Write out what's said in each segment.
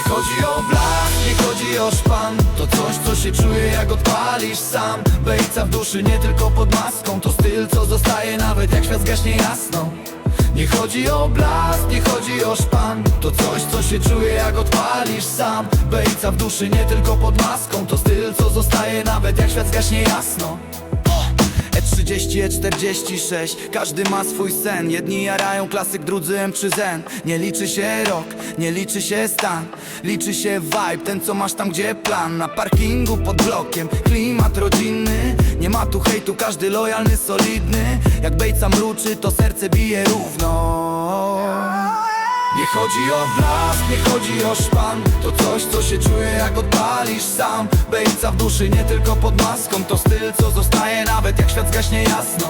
chodzi o blask, nie chodzi o szpan. To coś, co się czuje jak odpalisz sam. Bejca w duszy nie tylko pod maską. To styl, co zostaje nawet jak świat zgaśnie jasno. Nie chodzi o blask, nie chodzi o szpan. To coś, co się czuje jak odpalisz sam. Bejca w duszy nie tylko pod maską. To styl, co zostaje nawet jak świat zgaśnie jasno E30, E46 Każdy ma swój sen. Jedni jarają klasyk, drudzy M czy Zen. Nie liczy się rok, nie liczy się stan. Liczy się vibe, ten co masz tam gdzie plan. Na parkingu pod blokiem, klimat rodzinny. Nie ma tu hejtu, każdy lojalny, solidny. Jak bejca mruczy, to serce bije równo nie chodzi o blask, nie chodzi o szpan. To coś, co się czuje jak odpalisz sam. Bejca w duszy nie tylko pod maską. To styl, co zostaje nawet jak świat zgaśnie jasno.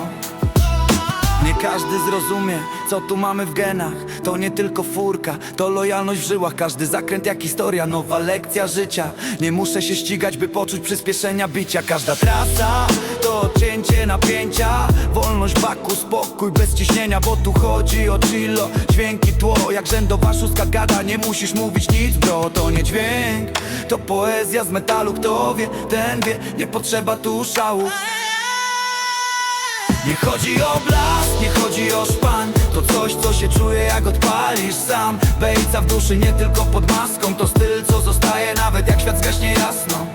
Nie każdy zrozumie, co tu mamy w genach. To nie tylko furka, to lojalność w żyłach. Każdy zakręt jak historia, nowa lekcja życia. Nie muszę się ścigać, by poczuć przyspieszenia bicia. Każda trasa to cięcie napięcia Wolność baku, spokój bez ciśnienia Bo tu chodzi o chillo, dźwięki tło Jak rzędowa szóstka gada, nie musisz mówić nic bro To nie dźwięk, to poezja z metalu Kto wie, ten wie, nie potrzeba tu szału. Nie chodzi o blask, nie chodzi o szpan. To coś, co się czuje jak odpalisz sam. Bejca w duszy nie tylko pod maską. To styl, co zostaje nawet jak świat zgaśnie jasno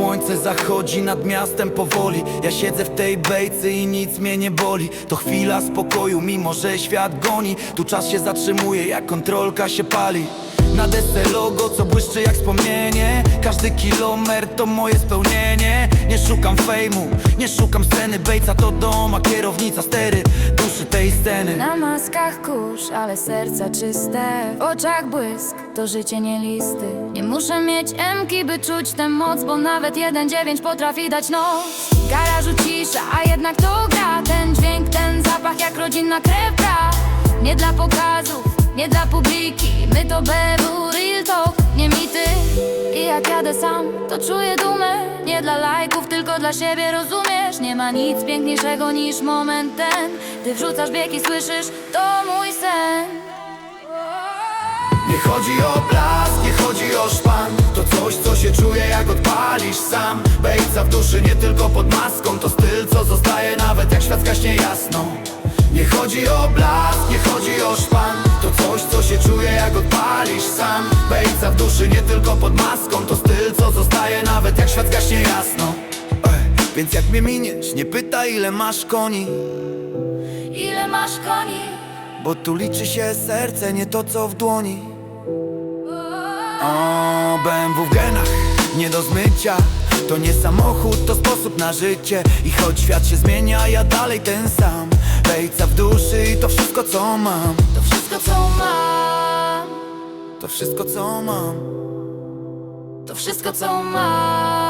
słońce zachodzi nad miastem powoli. Ja siedzę w tej bejcy i nic mnie nie boli. To chwila spokoju, mimo że świat goni. Tu czas się zatrzymuje, jak kontrolka się pali na desce logo, co błyszczy jak wspomnienie. Każdy kilometr to moje spełnienie. Nie szukam fejmu, nie szukam sceny. Bejca to dom, a kierownica stery. Duszy tej sceny. Na maskach kurz, ale serca czyste. W oczach błysk, to życie nie listy. Nie muszę mieć emki, by czuć tę moc Bo nawet 1.9 potrafi dać noc. W garażu cisza, a jednak to gra. Ten dźwięk, ten zapach jak rodzinna krew brat Nie dla pokazów, nie dla publiki My to BW, real talk, nie mity. I jak jadę sam, to czuję dumę. Nie dla lajków, tylko dla siebie, rozumiesz? Nie ma nic piękniejszego niż moment ten. Ty wrzucasz bieg i słyszysz, to mój sen. Nie chodzi o blask, nie chodzi o szpan. To coś, co się czuje jak odpalisz sam. Bejca w duszy nie tylko pod maską. To styl, co zostaje nawet jak świat zgaśnie jasno. Nie chodzi o blask, nie chodzi o szpan się czuje jak odpalisz sam. Bejca w duszy nie tylko pod maską To styl, co zostaje nawet jak świat zgaśnie jasno. Ej, Więc jak mnie miniesz, nie pytaj ile masz koni. Ile masz koni? Bo tu liczy się serce, nie to co w dłoni. O, BMW w genach, nie do zmycia. To nie samochód, to sposób na życie. I choć świat się zmienia, ja dalej ten sam. Bejca w duszy i to wszystko co mam. To wszystko co mam To wszystko co mam. To wszystko co mam